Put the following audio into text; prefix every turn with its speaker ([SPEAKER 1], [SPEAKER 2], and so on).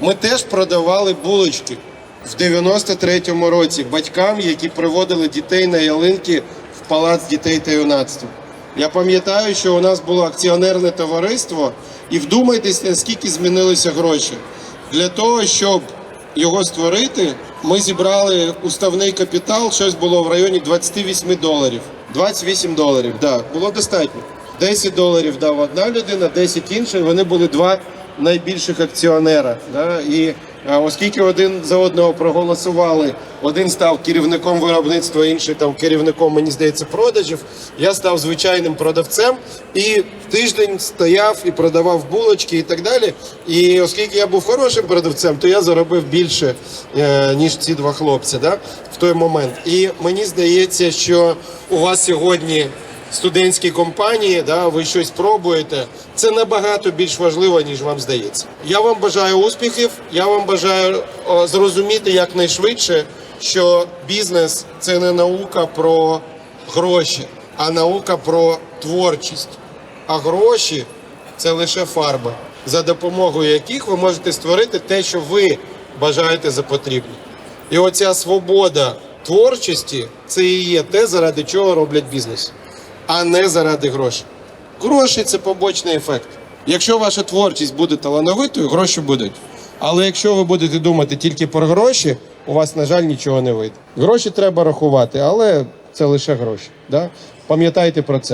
[SPEAKER 1] Ми теж продавали булочки в 93-му році батькам, які приводили дітей на ялинки в палац дітей та юнацтва. Я пам'ятаю, що у нас було акціонерне товариство, і вдумайтесь, наскільки змінилися гроші. Для того, щоб його створити, ми зібрали уставний капітал, щось було в районі 28 доларів. 28 доларів, так, да, було достатньо. 10 доларів дав одна людина, 10 інша, вони були два найбільших акціонера. Да? І а, оскільки один за одного проголосували, один став керівником виробництва, інший там керівником, мені здається, продажів. Я став звичайним продавцем і тиждень стояв і продавав булочки і так далі. І оскільки я був хорошим продавцем, то я заробив більше, е, ніж ці два хлопці да? в той момент. І мені здається, що у вас сьогодні студентські компанії, да, ви щось пробуєте, це набагато більш важливо, ніж вам здається. Я вам бажаю успіхів. Я вам бажаю зрозуміти якнайшвидше, що бізнес це не наука про гроші, а наука про творчість. А гроші це лише фарба, за допомогою яких ви можете створити те, що ви бажаєте за потрібне. І оця свобода творчості це і є те, заради чого роблять бізнес, а не заради грошей. Гроші це побочний ефект. Якщо ваша творчість буде талановитою, гроші будуть. Але якщо ви будете думати тільки про гроші, у вас, на жаль, нічого не вийде. Гроші треба рахувати, але це лише гроші. Да? Пам'ятайте про це.